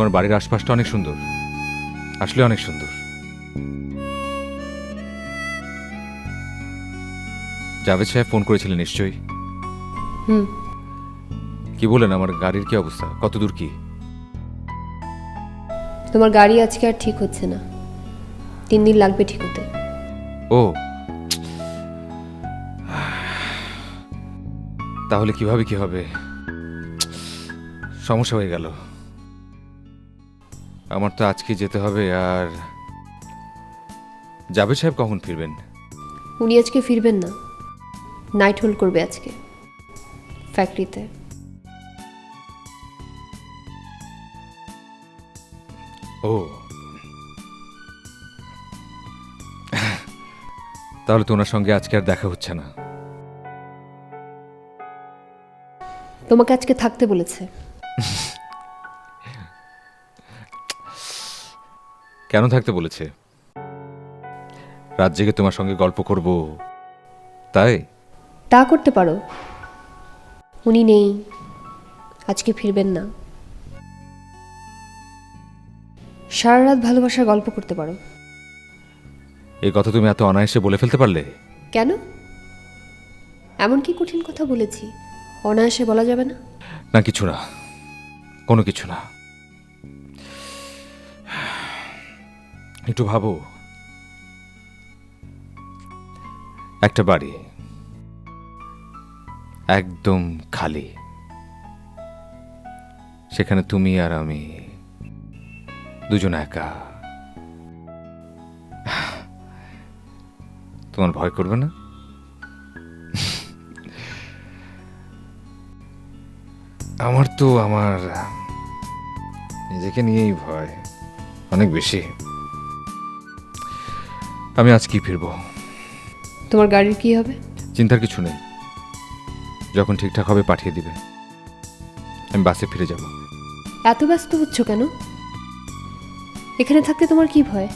তোমার বাড়ির আশপাশটা অনেক সুন্দর। আসলে অনেক সুন্দর। জাভেদ সাহেব ফোন করেছিলেন নিশ্চয়ই? হুম। কি বলেন আমার গাড়ির কি অবস্থা? কত দূর কি? তোমার গাড়ি আজকে আর ঠিক হচ্ছে না। তিন দিন লাগবে ঠিক হতে। ও। তাহলে কীভাবে কি হবে? সমস্যা হয়ে গেল। আমার তো আজকে যেতে হবে আর জাভেদ সাহেব কখন ফিরবেন? উনি আজকে ফিরবেন না। নাইট হোল্ড করবে আজকে ফ্যাক্টরিতে ও। তাহলে তো ওনার সঙ্গে আজকে আর দেখা হচ্ছে না। তোমাকে আজকে থাকতে বলেছে। কেন থাকতে বলেছে? রাত জেগে তোমার সঙ্গে গল্প করব। তাই? তা করতে পারো। উনি নেই। আজকে ফিরবেন না। সারা রাত ভালোবাসার গল্প করতে পারো। এই কথা তুমি এত অনায়াসে বলে ফেলতে পারলে? কেন? এমন কি কঠিন কথা বলেছি? অনায়াসে বলা যাবে না? না কিছু না। কোনো কিছু না। একটু ভাবো। একটা বাড়ি। একদম খালি। সেখানে তুমি আর আমি দুজন একা। তোমার ভয় করবে না? আমার তো আমার নিজেকে নিয়েই ভয়, অনেক বেশি। আমি আজকেই কি ফিরবো? তোমার গাড়ির কি হবে? চিন্তার কিছু নেই। যখন ঠিকঠাক হবে পাঠিয়ে দিবে। আমি বাসে ফিরে যাব। এত ব্যস্ত হচ্ছ কেন? এখানে থাকতে তোমার কি ভয়?